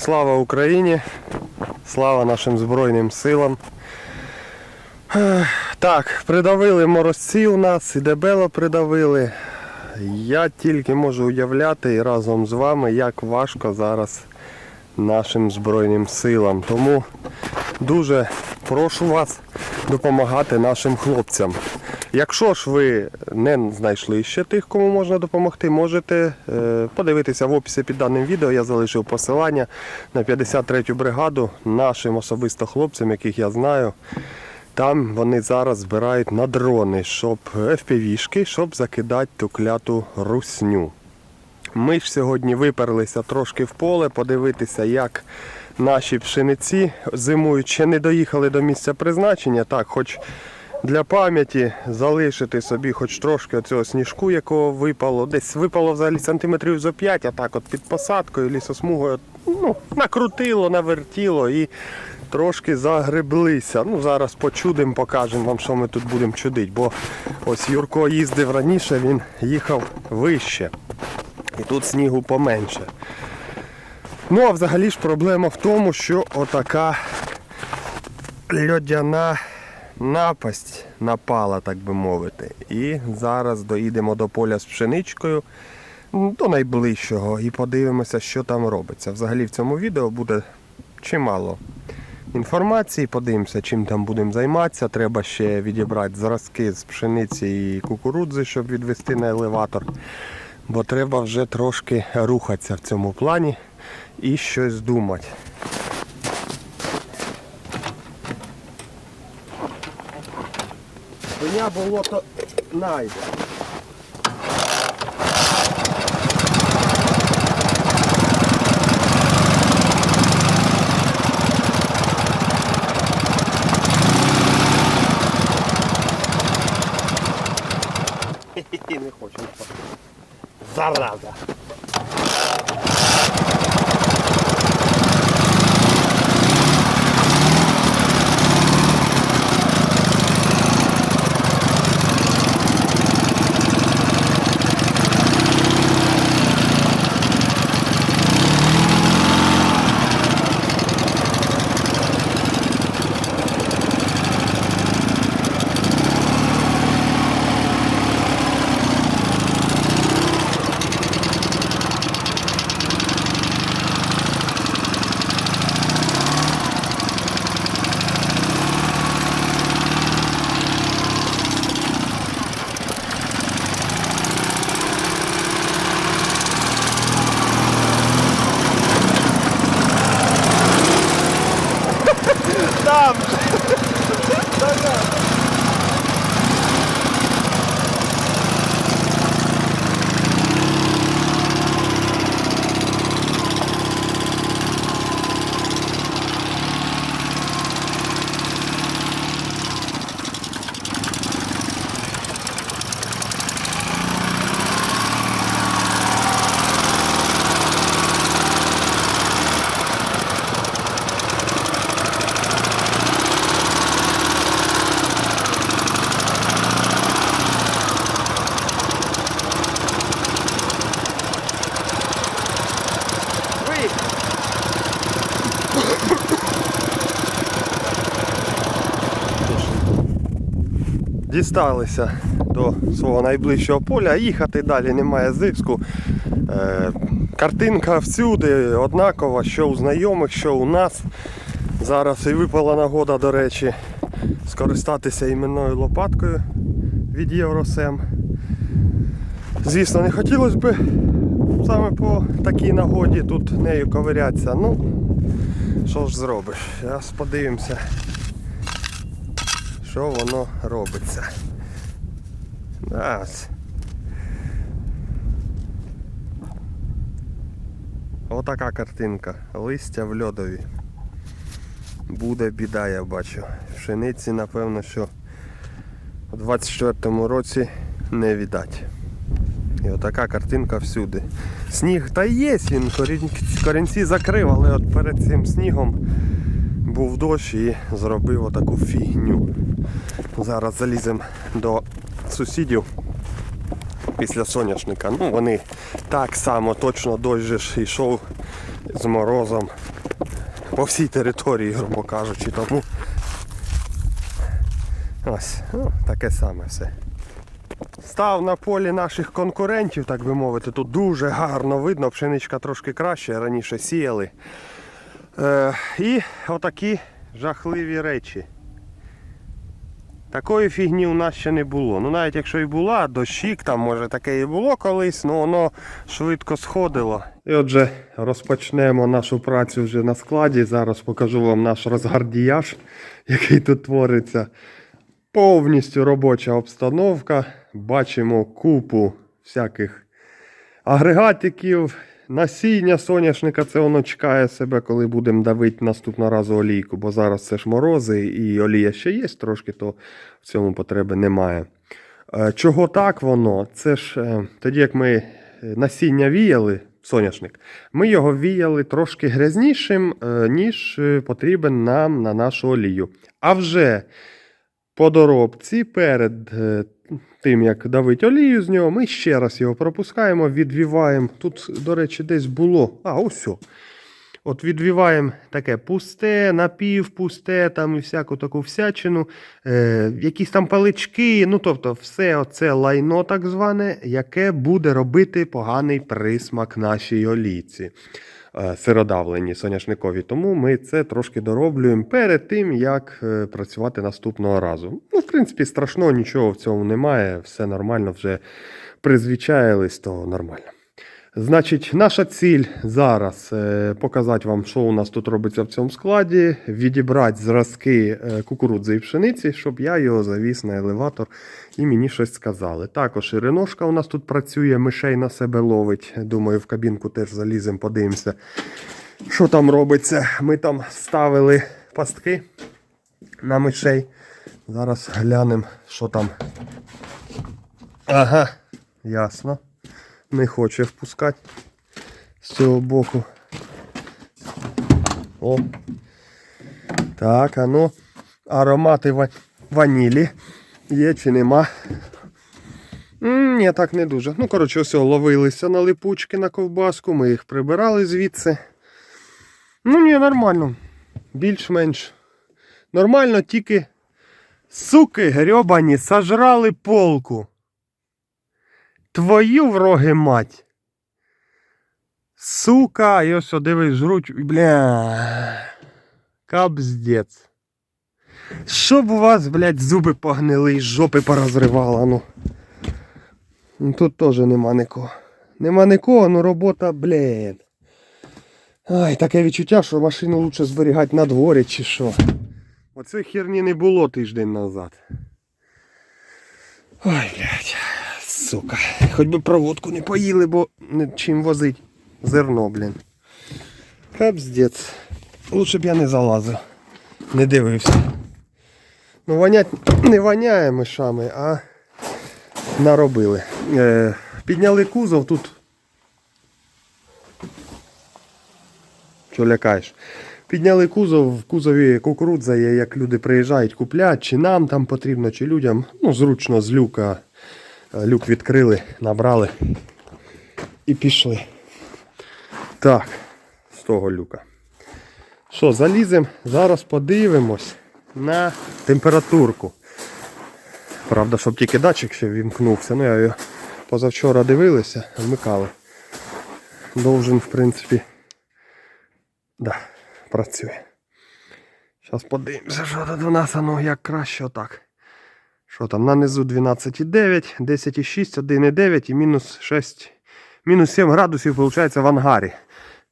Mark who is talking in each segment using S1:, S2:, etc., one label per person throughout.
S1: Слава Україні! Слава нашим Збройним силам. Так, придавили морозці у нас, і дебело придавили. Я тільки можу уявляти і разом з вами, як важко зараз нашим Збройним силам. Тому дуже прошу вас допомагати нашим хлопцям. Якщо ж ви не знайшли ще тих, кому можна допомогти, можете е, подивитися в описі під даним відео. Я залишив посилання на 53-ю бригаду нашим особисто хлопцям, яких я знаю. Там вони зараз збирають на дрони, щоб FPV-шки, щоб закидати ту кляту русню. Ми ж сьогодні виперлися трошки в поле, подивитися, як наші пшениці зимують, ще не доїхали до місця призначення. Так, хоч для пам'яті залишити собі хоч трошки цього сніжку, якого випало. Десь випало взагалі сантиметрів за 5, а так от під посадкою, лісосмугою ну, накрутило, навертіло і трошки загреблися. Ну, зараз почудимо, покажемо вам, що ми тут будемо чудити. Бо ось Юрко їздив раніше, він їхав вище. І тут снігу поменше. Ну, а взагалі ж проблема в тому, що отака льодяна напасть напала, так би мовити. І зараз доїдемо до поля з пшеничкою до найближчого і подивимося, що там робиться. Взагалі в цьому відео буде чимало інформації. Подивимося, чим там будемо займатися. Треба ще відібрати зразки з пшениці і кукурудзи, щоб відвести на елеватор. Бо треба вже трошки рухатися в цьому плані і щось думати. Коня болото найде. Не хочу. Зараза. Там! Ви! Дісталися до свого найближчого поля, їхати далі немає зиску. Е, картинка всюди однакова, що у знайомих, що у нас. Зараз і випала нагода, до речі, скористатися іменною лопаткою від Євросем. Звісно, не хотілося б саме по такій нагоді тут нею ковирятися. Ну, що ж зробиш? Зараз подивимося, що воно робиться. Раз. Отака картинка. Листя в льодові. Буде біда, я бачу. Пшениці, напевно, що у 24-му році не віддать. І отака картинка всюди. Сніг та є, він корінці закрив, але от перед цим снігом був дощ і зробив отаку фігню. Зараз заліземо до сусідів, після соняшника. Ну, вони так само точно дощ йшов з морозом по всій території, грубо кажучи. Тому ось, ну, таке саме все. Став на полі наших конкурентів, так би мовити. Тут дуже гарно видно, пшеничка трошки краще, раніше сіяли. Е, і отакі жахливі речі. Такої фігні у нас ще не було. Ну навіть якщо і була, дощик там може таке і було колись, але воно швидко сходило. І отже, розпочнемо нашу працю вже на складі. Зараз покажу вам наш розгардіяж, який тут твориться. Повністю робоча обстановка. Бачимо купу всяких агрегатиків, насіння соняшника. Це воно чекає себе, коли будемо давити наступного разу олійку. Бо зараз це ж морози і олія ще є трошки, то в цьому потреби немає. Е, Чого так воно? Це ж е, тоді, як ми насіння віяли, соняшник, ми його віяли трошки грязнішим, е, ніж потрібен нам на нашу олію. А вже по доробці перед тим, як давить олію з нього, ми ще раз його пропускаємо, відвіваємо. Тут, до речі, десь було. А, ось. От відвіваємо таке пусте, напівпусте, там і всяку таку всячину, е, якісь там палички, ну тобто все оце лайно так зване, яке буде робити поганий присмак нашій олійці сиродавлені соняшникові. Тому ми це трошки дороблюємо перед тим, як е, працювати наступного разу. Ну, в принципі, страшно, нічого в цьому немає, все нормально, вже призвичаїлись, то нормально. Значить, наша ціль зараз е, показати вам, що у нас тут робиться в цьому складі, відібрати зразки е, кукурудзи і пшениці, щоб я його завіз на елеватор і мені щось сказали. Також і реношка у нас тут працює, мишей на себе ловить. Думаю, в кабінку теж заліземо, подивимося, що там робиться. Ми там ставили пастки на мишей. Зараз глянемо, що там. Ага, ясно не хоче впускати з цього боку. О. Так, а ну, аромати ва- ванілі є чи нема. Ні, так не дуже. Ну, коротше, ось ловилися на липучки на ковбаску, ми їх прибирали звідси. Ну, ні, нормально. Більш-менш. Нормально, тільки суки грьобані сожрали полку. Твою вроги мать. Сука, і ось дивись, жруть. Бля. Капздець. Щоб у вас, блядь, зуби погнили і жопи порозривало, ну. Ну, Тут теж нема нікого. Нема нікого, ну робота, блядь. Ай, таке відчуття, що машину лучше зберігати на дворі чи що. Оце херні не було тиждень назад. Ой, блядь. Сука. Хоч би проводку не поїли, бо чим возить зерно, блін. Капздець. Лучше б я не залазив. Не дивився. Ну, вонять не воняє мишами, а наробили. Е, підняли кузов тут. Що лякаєш? Підняли кузов, в кузові кукурудза є, як люди приїжджають, куплять, чи нам там потрібно, чи людям. Ну, зручно з люка. Е, Люк відкрили, набрали і пішли. Так, з того люка. Що, заліземо, зараз подивимось на температурку. Правда, щоб тільки датчик ще вімкнувся. Ну, я його позавчора дивилися, вмикали. Должен, в принципі, да, працює. Зараз подивимося, що тут у нас, а ну як краще отак. Що там? На низу 12,9, 10,6, 1,9 і мінус 6, мінус 7 градусів, виходить, в ангарі.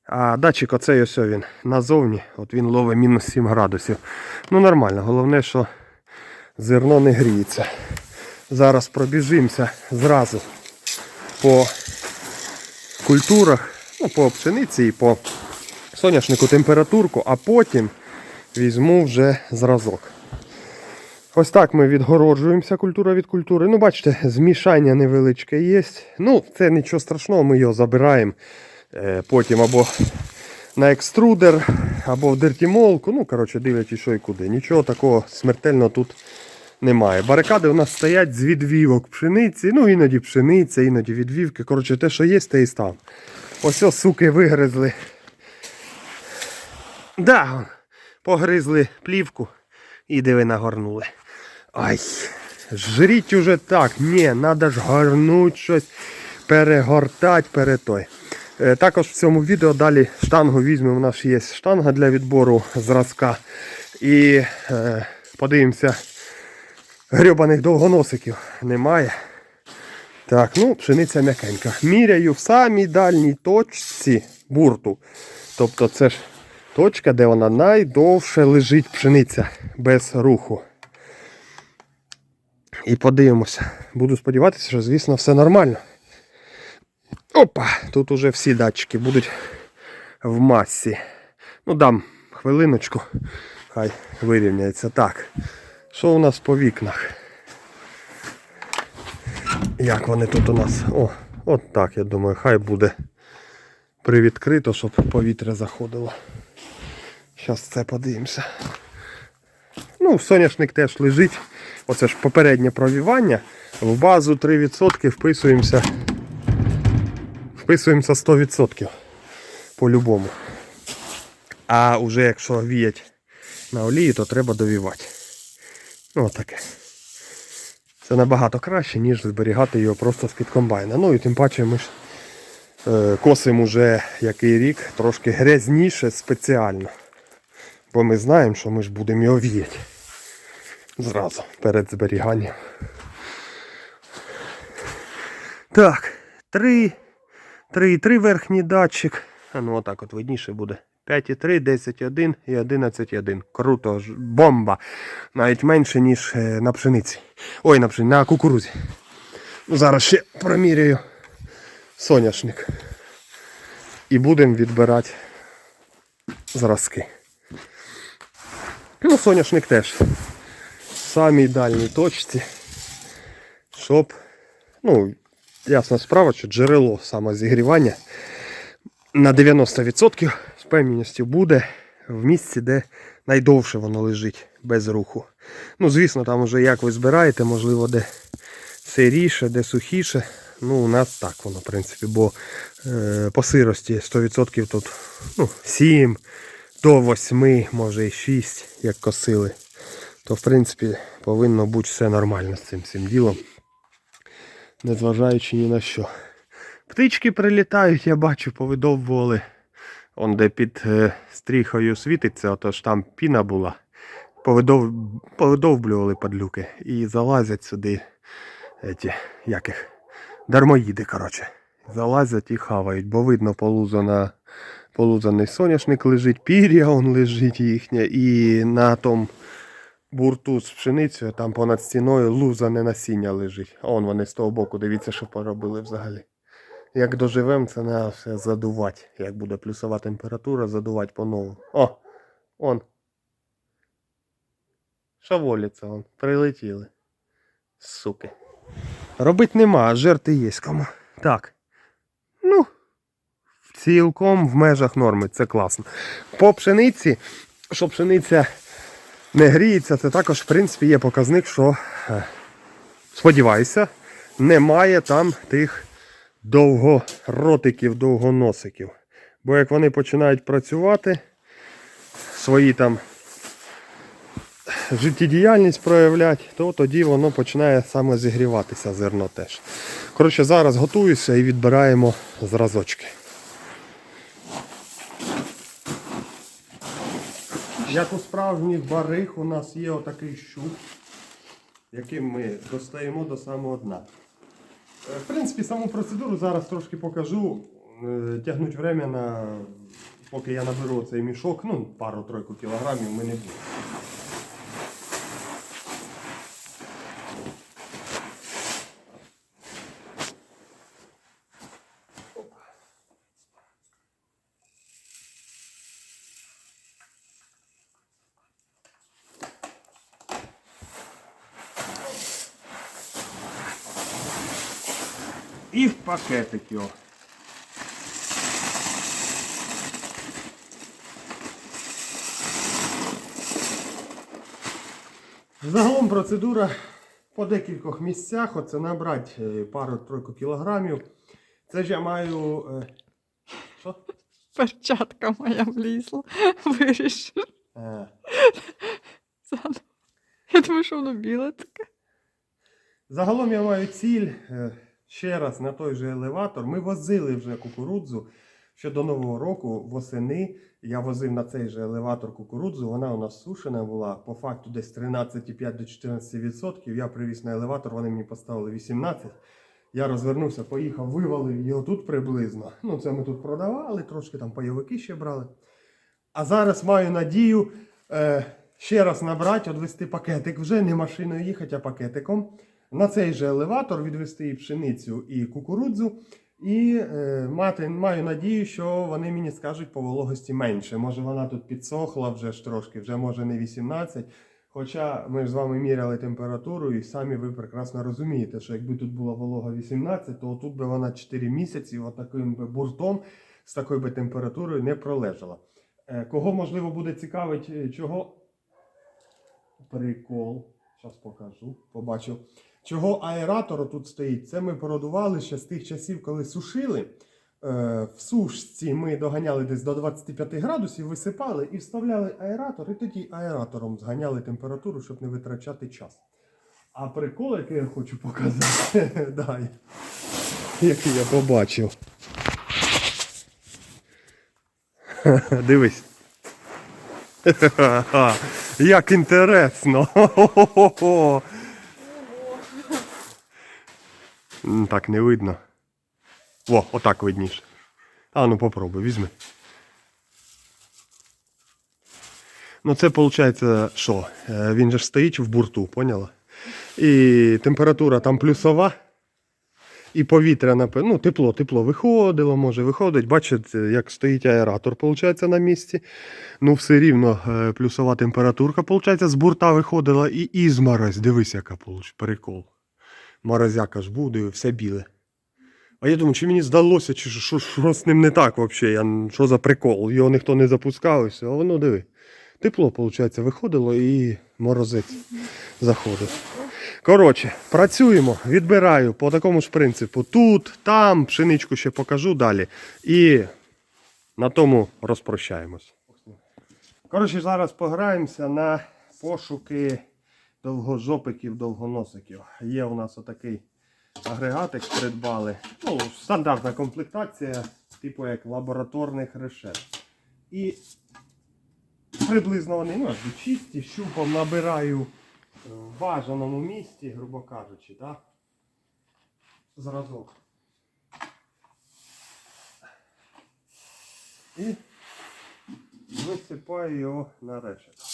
S1: А датчик оцей ось він назовні, от він ловить мінус 7 градусів. Ну нормально, головне, що зерно не гріється. Зараз пробіжимося зразу по культурах, ну, по пшениці і по соняшнику температурку, а потім візьму вже зразок. Ось так ми відгороджуємося культура від культури. Ну, бачите, змішання невеличке є. Ну, це нічого страшного, ми його забираємо е, потім або на екструдер, або в дертімолку. Ну, коротше, дивлячись, що і куди. Нічого такого смертельного тут немає. Барикади у нас стоять з відвівок пшениці, ну іноді пшениця, іноді відвівки. Коротше, те, що є, те і став. Ось ось суки вигризли. Да, погризли плівку і диви нагорнули. Ай, жріть уже так. Ні, треба ж горнуть щось, перегортати, перетой. Е, Також в цьому відео далі штангу візьмемо. У нас є штанга для відбору зразка. І е, подивимося, грьобаних довгоносиків немає. Так, ну, пшениця м'якенька. Міряю в самій дальній точці бурту. Тобто це ж точка, де вона найдовше лежить пшениця без руху. І подивимося. Буду сподіватися, що, звісно, все нормально. Опа! Тут уже всі датчики будуть в масі. Ну, дам хвилиночку. Хай вирівняється. Так. Що у нас по вікнах? Як вони тут у нас? О, от так, я думаю, хай буде привідкрито, щоб повітря заходило. Зараз це подивимося. Ну, соняшник теж лежить. Оце ж попереднє провівання. В базу 3% вписуємося. Вписуємося 100%. По-любому. А вже якщо віять на олії, то треба довівати. Ну, таке. Це набагато краще, ніж зберігати його просто з-під комбайна. Ну і тим паче ми ж е, косимо вже який рік трошки грязніше спеціально. Бо ми знаємо, що ми ж будемо його віяти. Зразу перед зберіганням. Так, три, три, три верхній датчик. А ну отак от видніше буде. 5,3, 10,1 і 11,1. Круто, бомба. Навіть менше, ніж е, на пшениці. Ой, на пшениці, на кукурузі. Ну, зараз ще проміряю соняшник. І будемо відбирати зразки. Ну, соняшник теж самій дальній точці, щоб, ну, ясна справа, що джерело самозігрівання на 90% з певністю буде в місці, де найдовше воно лежить без руху. Ну, звісно, там вже як ви збираєте, можливо, де сиріше, де сухіше. Ну, у нас так воно, в принципі, бо е, по сирості 100% тут ну, 7 до 8, може і 6, як косили. То, в принципі, повинно бути все нормально з цим всім ділом. Незважаючи ні на що. Птички прилітають, я бачу, повидовбували. Он де під е, стріхою світиться, отож там піна була. Повидов... Повидовблювали падлюки і залазять сюди еті, як їх, дармоїди, коротше. Залазять і хавають, бо видно полузана, полузаний соняшник лежить, пір'я он лежить їхнє, і на тому бурту з пшеницею, там понад стіною лузане насіння лежить. Он вони з того боку, дивіться, що поробили взагалі. Як доживемо, це треба все задувати. Як буде плюсова температура, задувати по-новому. О! Он. Шаволяться он. Прилетіли. Суки. Робить нема, а жерти є кому. Так. Ну, цілком в межах норми, це класно. По пшениці, що пшениця не гріється, це також, в принципі, є показник, що, е, сподіваюся, немає там тих довгоротиків, довгоносиків. Бо як вони починають працювати, свої там життєдіяльність проявляти, то тоді воно починає саме зігріватися зерно теж. Коротше, зараз готуюся і відбираємо зразочки. Як у справжніх барих у нас є отакий щуп, яким ми достаємо до самого дна. Е, В принципі, саму процедуру зараз трошки покажу. Е, Тягнуть время на поки я наберу цей мішок, ну, пару-тройку кілограмів ми не буде. І в пакетик його. Загалом процедура по декількох місцях. Оце набрати е, пару-тройку кілограмів. це ж я маю. е, Що?
S2: Перчатка моя влізла. Вирішив.
S1: Е.
S2: Я думаю, що воно біле таке.
S1: Загалом я маю ціль е, ще раз на той же елеватор. Ми возили вже кукурудзу. Ще до Нового року восени я возив на цей же елеватор кукурудзу. Вона у нас сушена була по факту десь 13,5 до 14%. Я привіз на елеватор, вони мені поставили 18%. Я розвернувся, поїхав, вивалив його тут приблизно. Ну, це ми тут продавали, трошки там пайовики ще брали. А зараз маю надію е, ще раз набрати, відвести пакетик. Вже не машиною їхати, а пакетиком. На цей же елеватор відвести і пшеницю, і кукурудзу. І е, мати, маю надію, що вони мені скажуть по вологості менше. Може вона тут підсохла вже ж трошки, вже може не 18. Хоча ми ж з вами міряли температуру, і самі ви прекрасно розумієте, що якби тут була волога 18, то тут би вона 4 місяці отаким би буртом з такою би температурою не пролежала. Е, Кого можливо буде цікавить, е, чого прикол. Зараз покажу, побачив. Чого аератор тут стоїть? Це ми породували ще з тих часів, коли сушили. Е, В сушці ми доганяли десь до 25 градусів, висипали і вставляли аератор, і тоді аератором зганяли температуру, щоб не витрачати час. А прикол, який я хочу показати, да, який я побачив. Дивись. Як інтересно. Так не видно. О, отак видніше. А ну попробуй, візьми. Ну це виходить, що? Е, Він же стоїть в бурту, поняла? І температура там плюсова. І повітря, напе- ну, тепло, тепло виходило, може виходить. Бачите, як стоїть аератор, виходить, на місці. Ну, все рівно е, плюсова температурка, виходить, з бурта виходила і ізморозь. Дивись, яка прикол. Морозяка ж буде, все біле. А я думаю, чи мені здалося, чи що, що, з ним не так взагалі? Що за прикол? Його ніхто не запускав, і все. А воно диви. Тепло, виходить, виходило і морозець заходив. Коротше, працюємо, відбираю по такому ж принципу. Тут, там, пшеничку ще покажу далі. І на тому розпрощаємось. Коротше, зараз пограємося на пошуки довгожопиків, довгоносиків. Є у нас отакий агрегатик придбали. Ну, стандартна комплектація, типу як лабораторних решет. І приблизно вони ну, чисті, щупом набираю в бажаному місці, грубо кажучи, так? Зразок. І висипаю його на решет.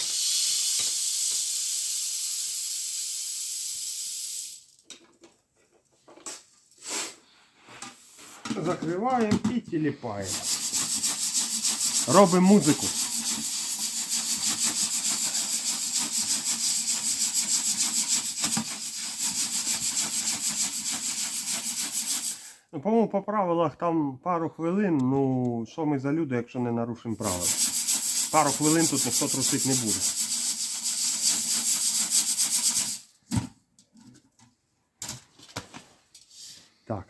S1: Закриваємо і тіліпаємо. Робимо музику. Ну, по-моєму, по правилах там пару хвилин. Ну, що ми за люди, якщо не нарушимо правила? Пару хвилин тут ніхто трусити не буде.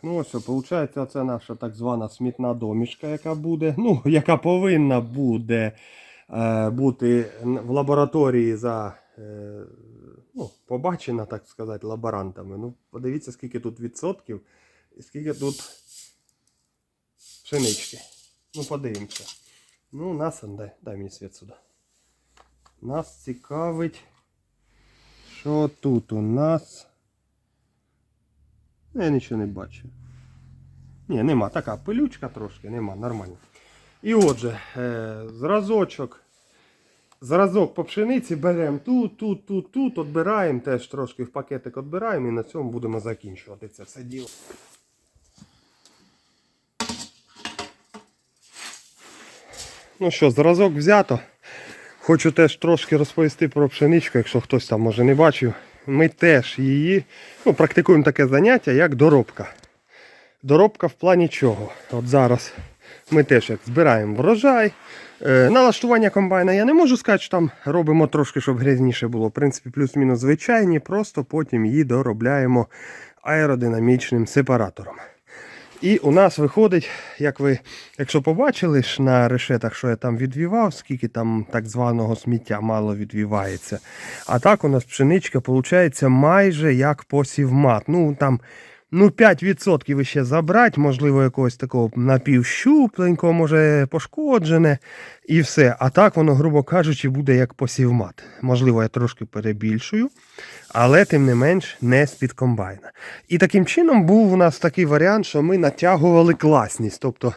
S1: Ну ось, виходить, це наша так звана смітна домішка, яка буде, ну, яка повинна буде е, бути в лабораторії за е, ну, побачена, так сказати, лаборантами. Ну, подивіться, скільки тут відсотків і скільки тут пшенички. Ну, подивимося. Ну, нас, дай, дай мені світ сюди. Нас цікавить, що тут у нас. Ну, Я нічого не бачу. Ні, нема. Така пилючка трошки, нема, нормально. І отже, е, зразочок. Зразок по пшениці беремо тут, тут, тут, тут, відбираємо, теж трошки в пакетик відбираємо і на цьому будемо закінчувати це все діло. Ну що, зразок взято. Хочу теж трошки розповісти про пшеничку, якщо хтось там може не бачив. Ми теж її ну, практикуємо таке заняття, як доробка. Доробка в плані чого? От зараз Ми теж як збираємо врожай. Е, Налаштування комбайна я не можу сказати, що там робимо трошки, щоб грязніше було. В принципі, плюс-мінус звичайні, просто потім її доробляємо аеродинамічним сепаратором. І у нас виходить, як ви, якщо побачили ж на решетах, що я там відвівав, скільки там так званого сміття мало відвівається. А так у нас пшеничка виходить майже як посівмат. Ну там ну 5% іще забрати, можливо, якогось такого напівщупленького, може пошкоджене, і все. А так воно, грубо кажучи, буде як посівмат. Можливо, я трошки перебільшую, але тим не менш не з-під комбайна. І таким чином був у нас такий варіант, що ми натягували класність. Тобто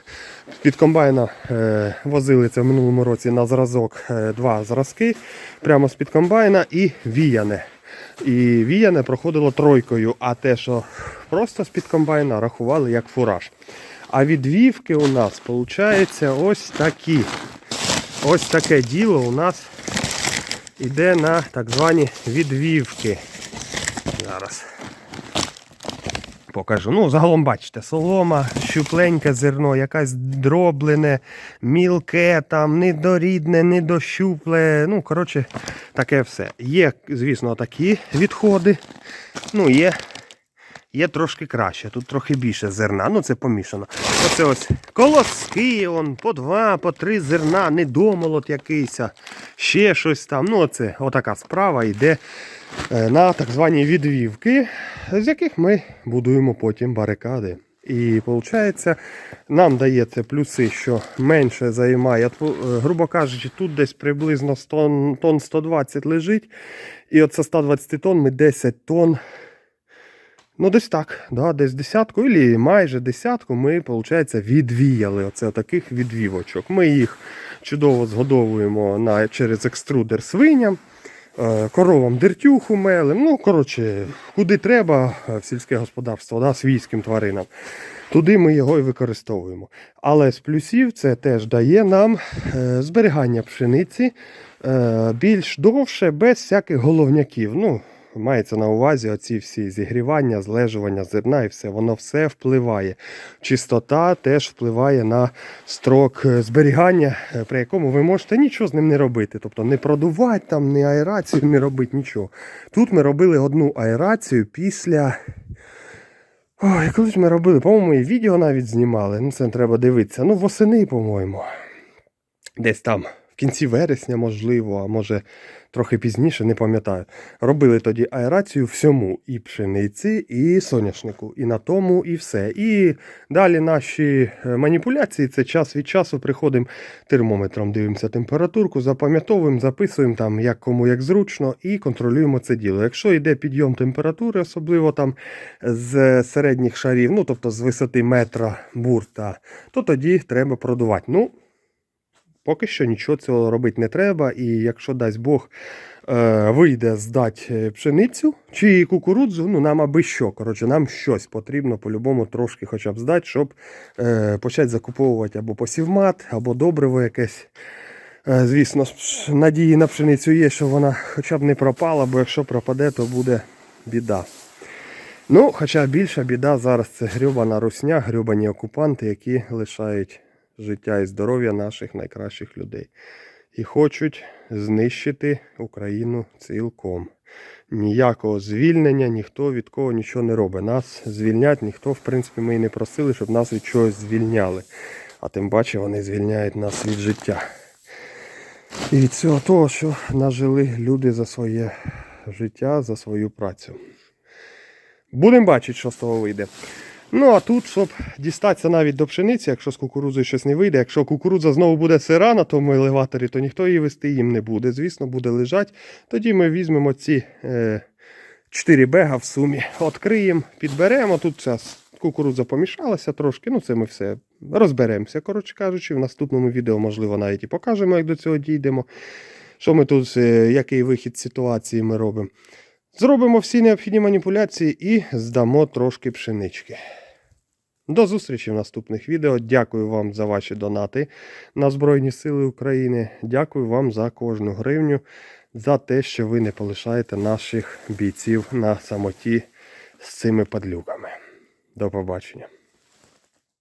S1: з-під комбайна е, возили це в минулому році на зразок е, два зразки, прямо з-під комбайна і віяне. І віяне проходило тройкою, а те, що просто з-під комбайна рахували як фураж. А відвівки у нас виходить ось такі. Ось таке діло у нас іде на так звані відвівки. Зараз покажу. Ну, загалом бачите, солома, щупленьке зерно, якась дроблене, мілке, там, недорідне, недощупле. Ну, коротше, таке все. Є, звісно, такі відходи. Ну, є. Є трошки краще, тут трохи більше зерна, ну це помішано. Оце ось колоски, он, по два, по три зерна, недомолот якийсь, ще щось там. Ну, оце отака справа йде на так звані відвівки, з яких ми будуємо потім барикади. І виходить, нам дає це плюси, що менше займає. Е, Грубо кажучи, тут десь приблизно 100, тонн 120 лежить. І от це 120 тонн ми 10 тонн. Ну, десь так, да, десь десятку, і майже десятку ми, виходить, відвіяли. Оце таких відвівочок. Ми їх чудово згодовуємо на, через екструдер свиням. Е, Коровам дертюху мелем, ну, коротше, куди треба е, в сільське господарство, да, свійським тваринам. Туди ми його і використовуємо. Але з плюсів це теж дає нам е, зберігання пшениці більш довше, без всяких головняків. Ну, мається на увазі оці всі зігрівання, злежування зерна і все. Воно все впливає. Чистота теж впливає на строк е, зберігання, е, при якому ви можете нічого з ним не робити. Тобто не продувати, там, не аерацію не робити, нічого. Тут ми робили одну аерацію після. Ой, коли ж ми робили, по-моєму, і відео навіть знімали. Ну, це треба дивитися. Ну, восени, по-моєму. Десь там, в кінці вересня, можливо, а може трохи пізніше, не пам'ятаю. Робили тоді аерацію всьому і пшениці, і соняшнику. І на тому, і все. І далі наші е, маніпуляції це час від часу приходимо термометром, дивимося температурку, запам'ятовуємо, записуємо там, як кому як зручно, і контролюємо це діло. Якщо йде підйом температури, особливо там з середніх шарів, ну тобто з висоти метра бурта, то тоді треба продувати. Ну, Поки що нічого цього робити не треба, і якщо дасть Бог е, вийде здати е, пшеницю чи кукурудзу, ну нам аби що. Коротше, нам щось потрібно по-любому трошки хоча б здати, щоб е, почати закуповувати або посівмат, або добриво якесь. Звісно, надії на пшеницю є, що вона хоча б не пропала, бо якщо пропаде, то буде біда. Ну, хоча більша біда зараз це грьобана русня, грьобані окупанти, які лишають життя і здоров'я наших найкращих людей. І хочуть знищити Україну цілком. Ніякого звільнення, ніхто від кого нічого не робить. Нас звільнять, ніхто, в принципі, ми і не просили, щоб нас від чогось звільняли. А тим паче вони звільняють нас від життя. І від цього того, що нажили люди за своє життя, за свою працю. Будемо бачити, що з того вийде. Ну а тут, щоб дістатися навіть до пшениці, якщо з кукурудзою щось не вийде, якщо кукурудза знову буде сира на тому елеваторі, то ніхто її вести їм не буде. Звісно, буде лежати. Тоді ми візьмемо ці е, 4 бега в сумі, відкриємо, підберемо. Тут ця кукурудза помішалася трошки. Ну, це ми все розберемося. Коротше кажучи, в наступному відео, можливо, навіть і покажемо, як до цього дійдемо. Що ми тут, е, який вихід з ситуації ми робимо. Зробимо всі необхідні маніпуляції і здамо трошки пшенички. До зустрічі в наступних відео. Дякую вам за ваші донати на Збройні Сили України. Дякую вам за кожну гривню, за те, що ви не полишаєте наших бійців на самоті з цими падлюками. До побачення.